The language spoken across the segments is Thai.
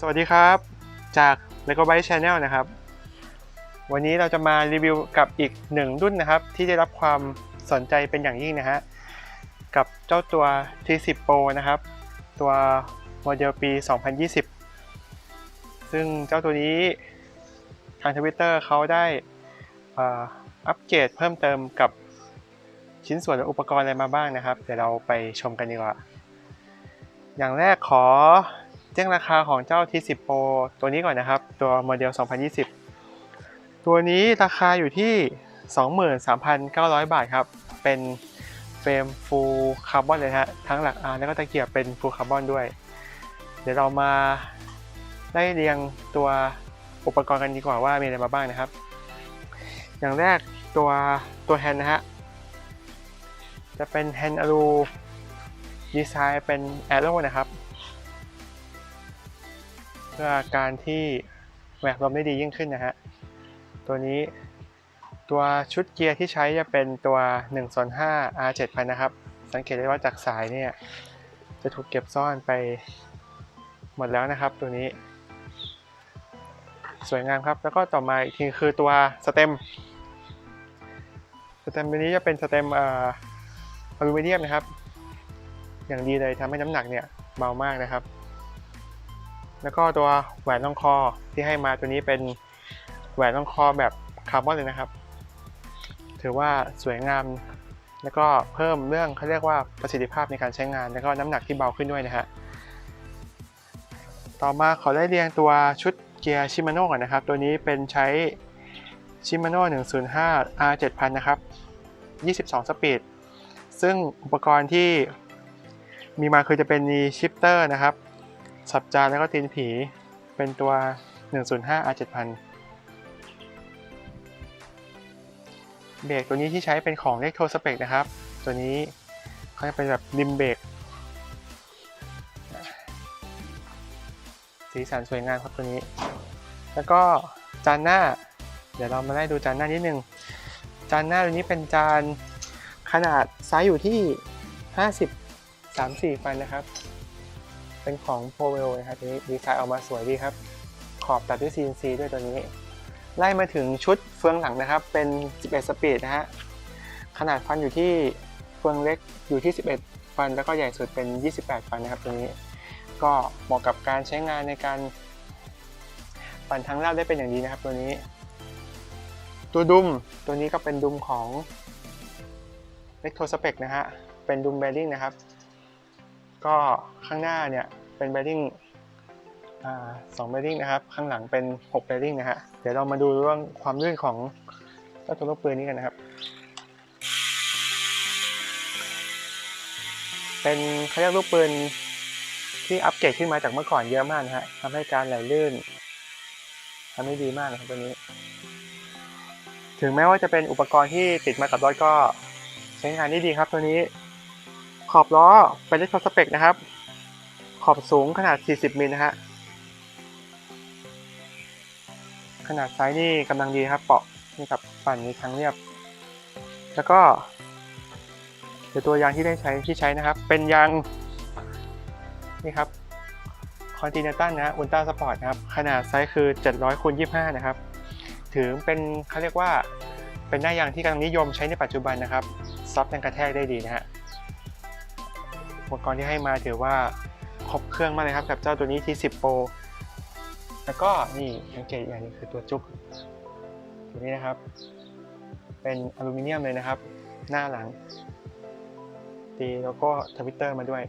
สวัสดีครับ จาก Lego Byte Channel นะครับ วันนี้เราจะมารีวิวกับอีกหนึ่งรุ่นนะครับ ที่ได้รับความสนใจเป็นอย่างยิ่งนะฮะ กับเจ้าตัว T10 Pro นะครับ ตัวโมเดลปี 2020 ซึ่งเจ้าตัวนี้ทางทวิตเตอร์เขาได้อัปเกรดเพิ่มเติมกับชิ้นส่วนและอุปกรณ์อะไรมาบ้างนะครับ เดี๋ยวเราไปชมกันดีกว่า อย่างแรกขอ แจ้งราคาของเจ้า T10 Pro ตัวนี้ก่อนนะครับ ตัวโมเดล 2020 ตัวนี้ราคาอยู่ที่ 23,900 บาทครับ เป็นเฟรมฟูลคาร์บอนเลยฮะ ทั้งหลักอาร์แล้วก็ตะเกียบเป็นฟูลคาร์บอนด้วย เดี๋ยวเรามาไล่เรียงตัวอุปกรณ์กันดีกว่าว่ามีอะไรมาบ้างนะครับ อย่างแรกตัวตัวแฮนด์นะฮะ จะเป็นแฮนด์อลูดีไซน์เป็นแอโร่นะครับ เพื่อการที่แหวกลมได้ดียิ่งขึ้นนะฮะ ตัวนี้ตัวชุดเกียร์ที่ใช้จะเป็นตัว1ส่วน5 R 7000 นะครับ สังเกตได้ว่าจากสายเนี่ยจะถูกเก็บซ่อนไปหมดแล้วนะครับ ตัวนี้ สวยงามครับ แล้วก็ต่อมาอีกทีคือตัวสเต็มสเต็มตัวนี้จะเป็นสเต็มอ่ออลูมิเนียมนะครับ อย่างดีเลยทำให้น้ำหนักเนี่ยเบามากนะครับ แล้วก็ตัวแหวนรองคอที่ให้มาตัวนี้เป็นแหวนรองคอแบบคาร์บอนเลยนะครับ ถือว่าสวยงาม แล้วก็เพิ่มเรื่องเขาเรียกว่าประสิทธิภาพในการใช้งาน แล้วก็น้ำหนักที่เบาขึ้นด้วยนะฮะต่อมาขอได้เรียงตัวชุดเกียร์ชิมาโน่ก่อนนะครับ ตัวนี้เป็นใช้ชิมาโน่105 R 7000นะครับ22 สปีด ซึ่งอุปกรณ์ที่มีมาคือจะเป็นมีชิปเตอร์นะครับ สับจานแล้วก็ตีนผี เป็นตัว 105 R 7000เบรกตัวนี้ที่ใช้เป็นของเล็กโทสเปกนะครับ ตัวนี้เขาจะเป็นแบบริมเบรกสีสันสวยงามครับตัวนี้ แล้วก็จานหน้า เดี๋ยวเรามาไล่ดูจานหน้านิดนึง จานหน้าตัวนี้เป็นจานขนาดไซส์อยู่ที่ 50 34 ฟันนะครับ เป็นของ p o w e l นะครับนี้ดีไซน์ออกมาสวยดีครับ ขอบตัดด้วย CNC ด้วยตัวนี้ ไล่มาถึงชุดเฟืองหลังนะครับ เป็น 11 สปีดนะฮะ ขนาดฟันอยู่ที่เฟืองเล็กอยู่ที่ 11 ฟัน แล้วก็ใหญ่สุดเป็น 28 ฟันนะครับตัวนี้ ก็เหมาะกับการใช้งานในการปั่นทั้งราบได้เป็นอย่างดีนะครับตัวนี้ ตัวดุมตัวนี้ก็เป็นดุมของเล็กโทสเปกนะฮะ เป็นดุมเบลลิงนะครับ ก็ข้างหน้าเนี่ยเป็นเบลลิงอ่าสองเบลลิงนะครับ ข้างหลังเป็น6เบลลิงนะฮะ เดี๋ยวเรามาดูเรื่องความลื่นของเจ้าตัวลูกปืนนี้กันนะครับ เป็นเขาเรียกลูกปืนที่อัปเกรดขึ้นมาจากเมื่อก่อนเยอะมากนะฮะทำให้การไหลลื่นทำได้ดีมากนะครับตัวนี้ ถึงแม้ว่าจะเป็นอุปกรณ์ที่ติดมากับรถก็ใช้งานได้ดีครับตัวนี้ ขอบล้อเป็นเลขโทสเปกนะครับ ขอบสูงขนาด 40 มิลนะฮะ ขนาดไซส์นี่กำลังดีครับ เปาะนี่กับปั่นในทางเรียบ แล้วก็เดี๋ยวตัวยางที่ได้ใช้ที่ใช้นะครับ เป็นยางนี่ครับคอนติเนตัลนะอุลตร้าสปอร์ตนะครับ ขนาดไซส์คือ 700คูณ25 นะครับ ถือเป็นเขาเรียกว่าเป็นหน้ายางที่กำลังนิยมใช้ในปัจจุบันนะครับซับแรงกระแทกได้ดีนะฮะ อุปกรณ์ที่ให้มาถือว่าครบเครื่องมากเลยครับกับเจ้าตัวนี้ T10 Pro แล้วก็นี่สังเกตอย่างนึงคือตัวจุกตัวนี้นะครับ เป็นอลูมิเนียมเลยนะครับ หน้าหลัง ตีแล้วก็ทวิตเตอร์มาด้วย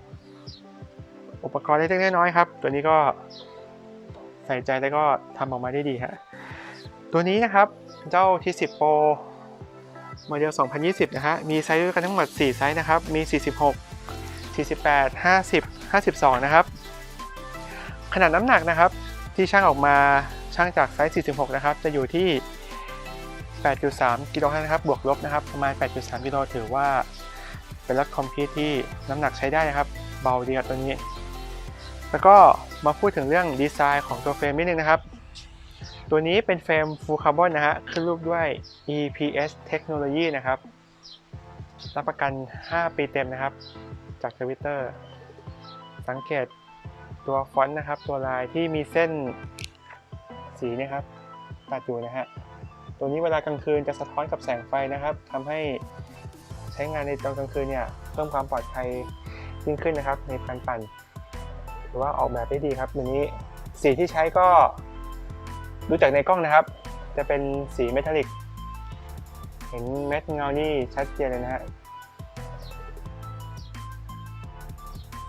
อุปกรณ์เล็กๆน้อยๆครับ ตัวนี้ก็ใส่ใจแล้วก็ทำออกมาได้ดีฮะตัวนี้นะครับเจ้า T10 Pro โมเดล 2020 นะฮะ มีไซส์ด้วยกันทั้งหมด 4 ไซส์นะครับ มี 46 48 50 52 นะครับ ขนาดน้ำหนักนะครับ ที่ช่างออกมาช่างจากไซส์ 46 นะครับ จะอยู่ที่ 8.3 กิโลกรัมนะครับ บวกลบนะครับ ประมาณ 8.3 กิโลถือว่าเป็นรถคอมพิวที่น้ำหนักใช้ได้นะครับ เบาดีครับตัวนี้ แล้วก็มาพูดถึงเรื่องดีไซน์ของตัวเฟรมนิดนึงนะครับ ตัวนี้เป็นเฟรมฟูลคาร์บอนนะฮะขึ้นรูปด้วย EPS เทคโนโลยีนะครับ รับประกัน 5 ปีเต็มนะครับ จากทวิตเตอร์สังเกตตัวฟอนต์นะครับ ตัวลายที่มีเส้นสีนะครับตัดอยู่นะฮะตัวนี้เวลากลางคืนจะสะท้อนกับแสงไฟนะครับทำให้ใช้งานในตอนกลางคืนเนี่ยเพิ่มความปลอดภัยยิ่งขึ้นนะครับ ในการปั่นถือว่าออกแบบได้ดีครับตัวนี้สีที่ใช้ก็ดูจากในกล้องนะครับ จะเป็นสีเมทัลลิก เห็นเม็ดเงานี่ชัดเจนเลยนะฮะ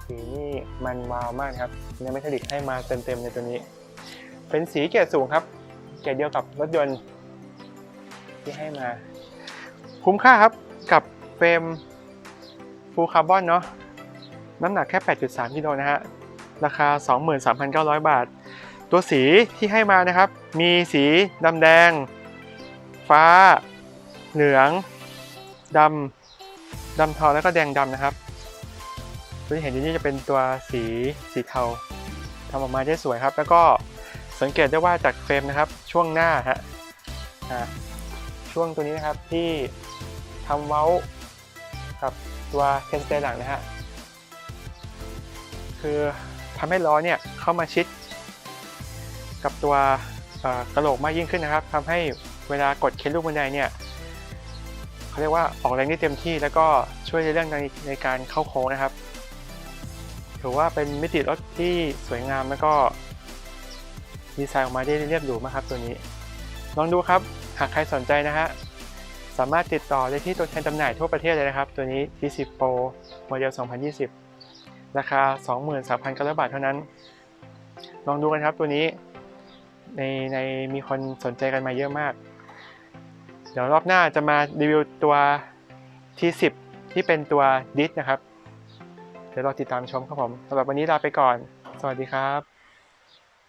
สีนี่มันวาวมากครับเนื้อเมทัลลิกให้มาเต็มๆในตัวนี้ เป็นสีเกรดสูงครับ เกรดเดียวกับรถยนต์ที่ให้มา คุ้มค่าครับกับเฟรมฟูลคาร์บอนเนาะน้ำหนักแค่ 8.3กิโลนะฮะ ราคา 23,900 บาท ตัวสีที่ให้มานะครับ มีสีดำแดง ฟ้า เหลืองดำดำทองแล้วก็แดงดำนะครับ ตัวที่เห็นอยู่นี่จะเป็นตัวสีสีเทาทำออกมาได้สวยครับ แล้วก็สังเกตได้ว่าจากเฟรมนะครับช่วงหน้าฮะช่วงตัวนี้นะครับที่ทำเว้ากับตัวเคนสเตหลังนะฮะคือทำให้ล้อเนี่ยเข้ามาชิด กับตัวกระโหลกมากยิ่งขึ้นนะครับทำให้เวลากดเค้นลูกบันไดเนี่ยเขาเรียกว่าออกแรงได้เต็มที่แล้วก็ช่วยในเรื่องในในการเข้าโค้งนะครับ ถือว่าเป็นมิติรถที่สวยงามแล้วก็ดีไซน์ออกมาได้เรียบหรูมากครับตัวนี้ ลองดูครับ หากใครสนใจนะฮะ สามารถติดต่อได้ที่ตัวแทนจำหน่ายทั่วประเทศเลยนะครับ ตัวนี้ T10 Pro โมเดล 2020 ราคา 23,900 บาทเท่านั้น ลองดูกันครับตัวนี้ ในในมีคนสนใจกันมาเยอะมาก เดี๋ยวรอบหน้าจะมารีวิวตัว T10 ที่เป็นตัวดิสนะครับ ดี๋ยวเราติดตามชมครับผมสำหรับวันนี้ลาไปก่อน สวัสดีครับ